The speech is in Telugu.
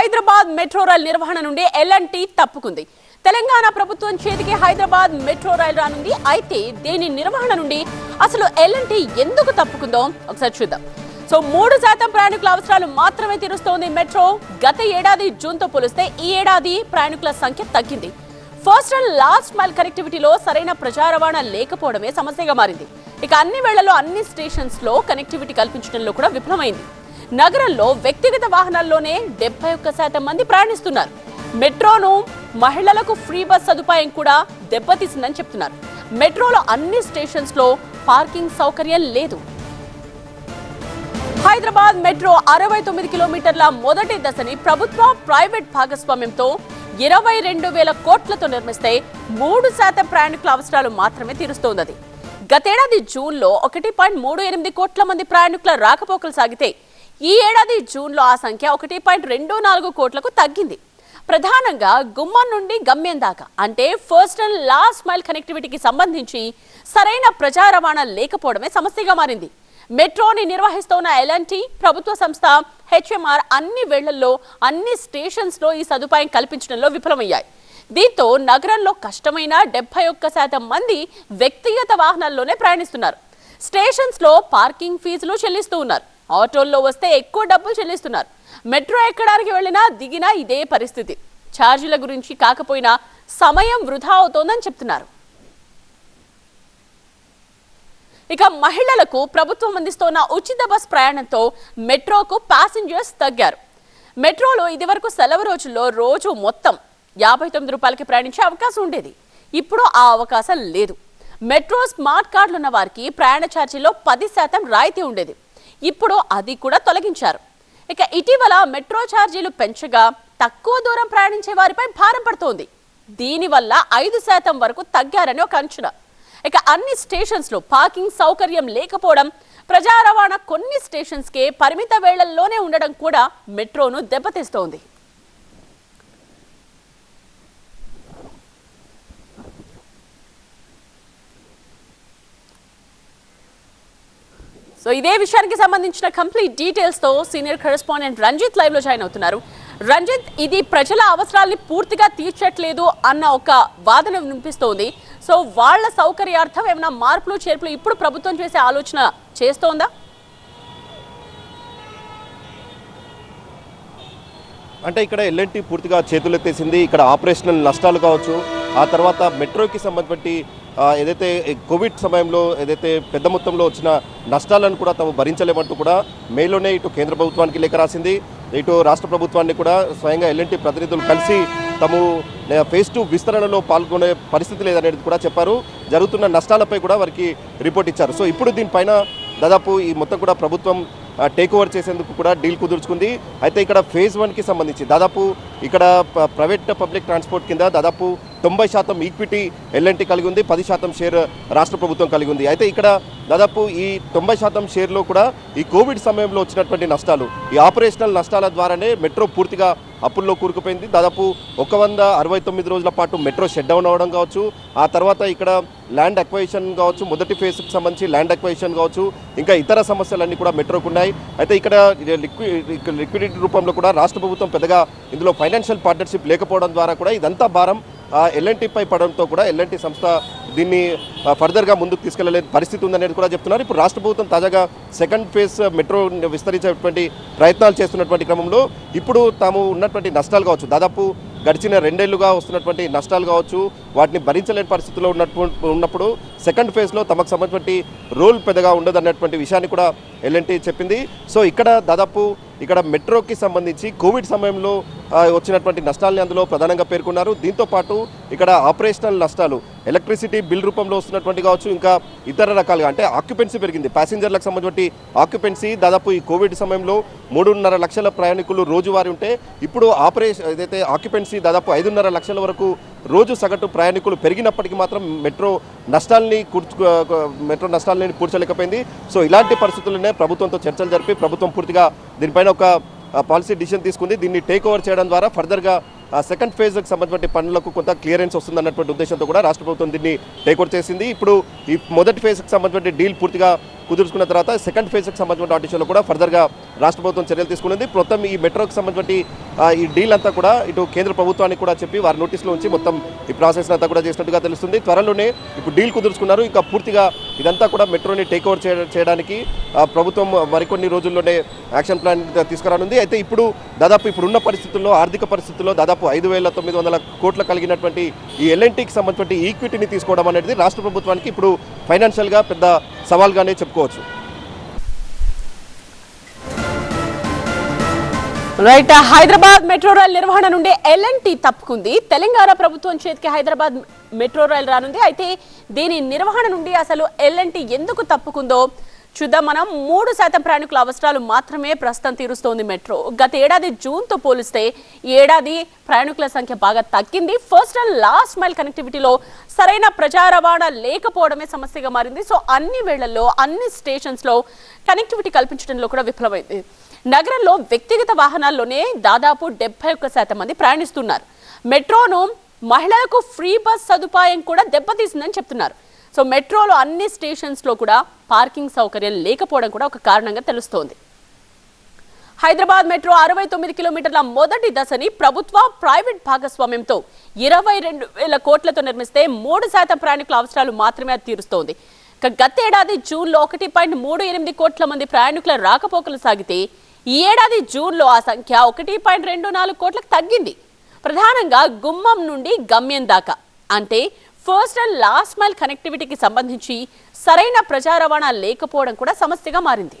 హైదరాబాద్ మెట్రో రైల్ నిర్వహణ నుండి ఎల్ఎన్టీ తప్పుకుంది. తెలంగాణ ప్రభుత్వం చేతికి హైదరాబాద్ మెట్రో రైల్ రానుంది. అయితే దీని నిర్వహణ నుండి అసలు ఎల్ఎన్టీ ఎందుకు తప్పుకుందో ఒకసారి చూద్దాం. సో మూడు శాతం ప్రయాణికుల అవసరాలు మాత్రమే తీరుస్తోంది మెట్రో. గత ఏడాది జూన్తో పోలిస్తే ఈ ఏడాది ప్రయాణికుల సంఖ్య తగ్గింది. ఫస్ట్ అండ్ లాస్ట్ మైల్ కనెక్టివిటీలో సరైన ప్రజా రవాణా లేకపోవడమే సమస్యగా మారింది. ఇక అన్ని వేళల్లో అన్ని స్టేషన్స్లో కనెక్టివిటీ కల్పించడంలో కూడా విఫలమైంది. నగరంలో వ్యక్తిగత వాహనాల్లోనే డెబ్బై ఒక్క శాతం మంది ప్రయాణిస్తున్నారు. మెట్రోను మహిళలకు ఫ్రీ బస్ సదుపాయం కూడా దెబ్బతీసిందని చెప్తున్నారు. మెట్రోలో అన్ని స్టేషన్స్లో పార్కింగ్ సౌకర్యం లేదు. హైదరాబాద్ మెట్రో అరవై తొమ్మిది కిలోమీటర్ల మొదటి దశని ప్రభుత్వ ప్రైవేట్ భాగస్వామ్యంతో ఇరవై రెండు వేల కోట్లతో నిర్మిస్తే మూడు శాతం ప్రయాణికుల అవసరాలు మాత్రమే తీరుస్తోంది గతేడాది జూన్లో ఒకటి పాయింట్ మూడు ఎనిమిది కోట్ల మంది ప్రయాణికుల రాకపోకలు సాగితే ఈ ఏడాది జూన్లో ఆ సంఖ్య ఒకటి పాయింట్ రెండు నాలుగు కోట్లకు తగ్గింది. ప్రధానంగా గుమ్మం నుండి గమ్యం దాకా అంటే ఫస్ట్ అండ్ లాస్ట్ మైల్ కనెక్టివిటీకి సంబంధించి సరైన ప్రజా రవాణా లేకపోవడమే సమస్యగా మారింది. మెట్రోని నిర్వహిస్తోన్న ఎలాంటి ప్రభుత్వ సంస్థ హెచ్ఎంఆర్ అన్ని వేళ్ళలో అన్ని స్టేషన్స్లో ఈ సదుపాయం కల్పించడంలో విఫలమయ్యాయి. దీంతో నగరంలో కష్టమైన డెబ్బై ఒక్క శాతం మంది వ్యక్తిగత వాహనాల్లోనే ప్రయాణిస్తున్నారు. స్టేషన్స్లో పార్కింగ్ ఫీజులు చెల్లిస్తూ ఉన్నారు. ఆటోల్లో వస్తే ఎక్కువ డబ్బులు చెల్లిస్తున్నారు. మెట్రో ఎక్కడానికి వెళ్ళినా దిగినా ఇదే పరిస్థితి. ఛార్జీల గురించి కాకపోయినా సమయం వృధా అవుతోందని చెప్తున్నారు. ఇక మహిళలకు ప్రభుత్వం అందిస్తోన్న ఉచిత బస్ ప్రయాణంతో మెట్రోకు ప్యాసింజర్స్ తగ్గారు. మెట్రోలో ఇదివరకు సెలవు రోజుల్లో రోజు మొత్తం యాభై తొమ్మిది రూపాయలకి ప్రయాణించే అవకాశం ఉండేది. ఇప్పుడు ఆ అవకాశం లేదు. మెట్రో స్మార్ట్ కార్డులున్న వారికి ప్రయాణ ఛార్జీలో పది శాతం రాయితీ ఉండేది. ఇప్పుడు అది కూడా తొలగించారు. ఇక ఇటీవల మెట్రో ఛార్జీలు పెంచగా తక్కువ దూరం ప్రయాణించే వారిపై భారం పడుతోంది. దీనివల్ల ఐదు శాతం వరకు తగ్గారని ఒక అంచనా. ఇక అన్ని స్టేషన్స్లో పార్కింగ్ సౌకర్యం లేకపోవడం ప్రజా రవాణా కొన్ని స్టేషన్స్కే పరిమిత వేళల్లోనే ఉండడం కూడా మెట్రోను దెబ్బతీస్తోంది. సో ఇదే విషయానికి సంబంధించిన కంప్లీట్ డీటెయిల్స్తో సీనియర్ కరెస్పాండెంట్ రంజిత్ లైవ్లో జాయిన్ అవుతున్నారు. రంజిత్ ఇది ప్రజల అవసరాల్ని పూర్తిగా తీర్చట్లేదు అన్న ఒక వాదన వినిపిస్తోంది. సో వాళ్ళ సౌకర్యార్థం ఏమైనా మార్పులు చేర్పులు ఇప్పుడు ప్రభుత్వం చేసే ఆలోచన చేస్తోందా? అంటే ఇక్కడ ఎల్ఎన్టీ పూర్తిగా చేతులెత్తేసింది. ఇక్కడ ఆపరేషనల్ నష్టాలు కావచ్చు ఆ తర్వాత మెట్రోకి సంబంధించి ఏదైతే కోవిడ్ సమయంలో ఏదైతే పెద్ద మొత్తంలో వచ్చిన నష్టాలను కూడా తాము భరించలేమంటూ కూడా మేలోనే ఇటు కేంద్ర ప్రభుత్వానికి లేఖ రాసింది. ఇటు రాష్ట్ర ప్రభుత్వాన్ని కూడా స్వయంగా ఎల్ఎన్టీ ప్రతినిధులు కలిసి తాము ఫేస్ టు విస్తరణలో పాల్గొనే పరిస్థితి లేదనేది కూడా చెప్పారు. జరుగుతున్న నష్టాలపై కూడా వారికి రిపోర్ట్ ఇచ్చారు. సో ఇప్పుడు దీనిపైన దాదాపు ఈ మొత్తం కూడా ప్రభుత్వం టేక్ ఓవర్ చేసేందుకు కూడా డీల్ కుదుర్చుకుంది. అయితే ఇక్కడ ఫేజ్ వన్కి సంబంధించి దాదాపు ఇక్కడ ప్రైవేట్ పబ్లిక్ ట్రాన్స్పోర్ట్ కింద దాదాపు తొంభై శాతం ఈక్విటీ ఎల్ఎన్టీ కలిగి ఉంది పది శాతం షేర్ రాష్ట్ర ప్రభుత్వం కలిగి ఉంది. అయితే ఇక్కడ దాదాపు ఈ తొంభై శాతం షేర్లో కూడా ఈ కోవిడ్ సమయంలో వచ్చినటువంటి నష్టాలు ఈ ఆపరేషనల్ నష్టాల ద్వారానే మెట్రో పూర్తిగా అప్పుల్లో కూరుకుపోయింది. దాదాపు ఒక వంద అరవై తొమ్మిది రోజుల పాటు మెట్రో షట్ డౌన్ అవ్వడం కావచ్చు ఆ తర్వాత ఇక్కడ ల్యాండ్ అక్వైషన్ కావచ్చు మొదటి ఫేజ్కి సంబంధించి ల్యాండ్ అక్వైషన్ కావచ్చు ఇంకా ఇతర సమస్యలన్నీ కూడా మెట్రోకు ఉన్నాయి. అయితే ఇక్కడ లిక్విడ్ లిక్విడిటీ రూపంలో కూడా రాష్ట్ర ప్రభుత్వం పెద్దగా ఇందులో ఫైనాన్షియల్ పార్ట్నర్షిప్ లేకపోవడం ద్వారా కూడా ఇదంతా భారం. ఎల్ఎన్టీపై పడడంతో కూడా ఎల్ఎన్టీ సంస్థ దీన్ని ఫర్దర్గా ముందుకు తీసుకెళ్ళలేని పరిస్థితి ఉందనేది కూడా చెప్తున్నారు. ఇప్పుడు రాష్ట్ర ప్రభుత్వం తాజాగా సెకండ్ ఫేజ్ మెట్రో విస్తరించేటువంటి ప్రయత్నాలు చేస్తున్నటువంటి క్రమంలో ఇప్పుడు తాము ఉన్నటువంటి నష్టాలు కావచ్చు. దాదాపు గడిచిన రెండేళ్ళుగా వస్తున్నటువంటి నష్టాలు కావచ్చు వాటిని భరించలేని పరిస్థితిలో ఉన్నట్టు ఉన్నప్పుడు సెకండ్ ఫేజ్లో తమకు సంబంధించినటువంటి రోల్ పెద్దగా ఉండదు అన్నటువంటి విషయాన్ని కూడా ఎల్ఎన్టీ చెప్పింది. సో ఇక్కడ దాదాపు ఇక్కడ మెట్రోకి సంబంధించి కోవిడ్ సమయంలో వచ్చినటువంటి నష్టాలని అందులో ప్రధానంగా పేర్కొన్నారు. దీంతో పాటు ఇక్కడ ఆపరేషనల్ నష్టాలు ఎలక్ట్రిసిటీ బిల్ రూపంలో వస్తున్నటువంటి కావచ్చు ఇంకా ఇతర రకాలుగా అంటే ఆక్యుపెన్సీ పెరిగింది. ప్యాసింజర్లకు సంబంధించి ఆక్యుపెన్సీ దాదాపు ఈ కోవిడ్ సమయంలో మూడున్నర లక్షల ప్రయాణికులు రోజువారీ ఉంటే ఇప్పుడు ఆపరేషన్ ఏదైతే ఆక్యుపెన్సీ దాదాపు ఐదున్నర లక్షల వరకు రోజు సగటు ప్రయాణికులు పెరిగినప్పటికీ మాత్రం మెట్రో నష్టాల్ని కూర్చు మెట్రో నష్టాలని పూడ్చలేకపోయింది సో ఇలాంటి పరిస్థితుల్లోనే ప్రభుత్వంతో చర్చలు జరిపి ప్రభుత్వం పూర్తిగా దీనిపైన ఒక పాలసీ డిసిషన్ తీసుకుంది. దీన్ని టేక్ ఓవర్ చేయడం ద్వారా ఫర్దర్గా సెకండ్ ఫేజ్కి సంబంధించిన పనులకు కొంత క్లియరెన్స్ వస్తుందన్నటువంటి ఉద్దేశంతో కూడా రాష్ట్ర ప్రభుత్వం దీన్ని టేకౌట్ చేసింది. ఇప్పుడు ఈ మొదటి ఫేజ్కి సంబంధించిన డీల్ పూర్తిగా కుదుర్చుకున్న తర్వాత సెకండ్ ఫేజ్కి సంబంధించిన ఆడిషన్లో కూడా ఫర్దర్గా రాష్ట్ర ప్రభుత్వం చర్యలు తీసుకున్నది. మొత్తం ఈ మెట్రోకి సంబంధించిన ఈ డీల్ అంతా కూడా ఇటు కేంద్ర ప్రభుత్వానికి కూడా చెప్పి వారి నోటీసులో ఉంచి మొత్తం ఈ ప్రాసెస్ అంతా కూడా చేసినట్టుగా తెలుస్తుంది. త్వరలోనే ఇప్పుడు డీల్ కుదుర్చుకున్నారు. ఇంకా పూర్తిగా ఇదంతా కూడా మెట్రోని టేక్ ఓవర్ చేయడానికి ప్రభుత్వం మరికొన్ని రోజుల్లోనే యాక్షన్ ప్లాన్ తీసుకురానుంది. అయితే ఇప్పుడు దాదాపు ఇప్పుడున్న పరిస్థితుల్లో ఆర్థిక పరిస్థితుల్లో దాదాపు ఐదు వేల తొమ్మిది వందల కోట్ల కలిగినటువంటి ఈ ఎల్ఎన్టీకి సంబంధించిన ఈక్విటీని తీసుకోవడం అనేది రాష్ట్ర ప్రభుత్వానికి ఇప్పుడు ఫైనాన్షియల్గా పెద్ద సవాల్గానే చెప్పుకోవచ్చు. రైట్ హైదరాబాద్ మెట్రో రైల్ నిర్వహణ నుండి ఎల్ఎన్టీ తప్పుకుంది. తెలంగాణ ప్రభుత్వం చేతికి హైదరాబాద్ మెట్రో రైల్ రానుంది. అయితే దీని నిర్వహణ నుండి అసలు ఎల్ఎన్టీ ఎందుకు తప్పుకుందో చూద్దాం మనం. మూడు శాతం ప్రయాణికుల అవసరాలు మాత్రమే ప్రస్తుతం తీరుస్తోంది మెట్రో. గత ఏడాది జూన్తో పోలిస్తే ఏడాది ప్రయాణికుల సంఖ్య బాగా తగ్గింది. ఫస్ట్ అండ్ లాస్ట్ మైల్ కనెక్టివిటీలో సరైన ప్రజా రవాణా లేకపోవడమే సమస్యగా మారింది. సో అన్ని వేళల్లో అన్ని స్టేషన్స్లో కనెక్టివిటీ కల్పించడంలో కూడా విఫలమైంది. నగరంలో వ్యక్తిగత వాహనాల్లోనే దాదాపు డెబ్బై ఒక్క శాతం మంది ప్రయాణిస్తున్నారు. మెట్రోను మహిళలకు ఫ్రీ బస్ సదుపాయం కూడా దెబ్బతీసిందని చెప్తున్నారు. సో మెట్రోలో అన్ని స్టేషన్స్లో కూడా పార్కింగ్ సౌకర్యం లేకపోవడం కూడా ఒక కారణంగా తెలుస్తోంది. హైదరాబాద్ మెట్రో అరవై తొమ్మిది కిలోమీటర్ల మొదటి దశని ప్రభుత్వ ప్రైవేట్ భాగస్వామ్యంతో ఇరవై రెండు వేల కోట్లతో నిర్మిస్తే మూడు శాతం ప్రయాణికుల అవసరాలు మాత్రమే తీరుస్తోంది. ఇక గతేడాది జూన్లో ఒకటి పాయింట్ మూడు ఎనిమిది కోట్ల మంది ప్రయాణికుల రాకపోకలు సాగితే ఈ ఏడాది జూన్లో ఆ సంఖ్య ఒకటి పాయింట్ రెండు నాలుగు కోట్లకు తగ్గింది. ప్రధానంగా గుమ్మం నుండి గమ్యం దాకా. అంటే ఫస్ట్ అండ్ లాస్ట్ మైల్ కనెక్టివిటీకి సంబంధించి సరైన ప్రజా రవాణా లేకపోవడం కూడా సమస్యగా మారింది.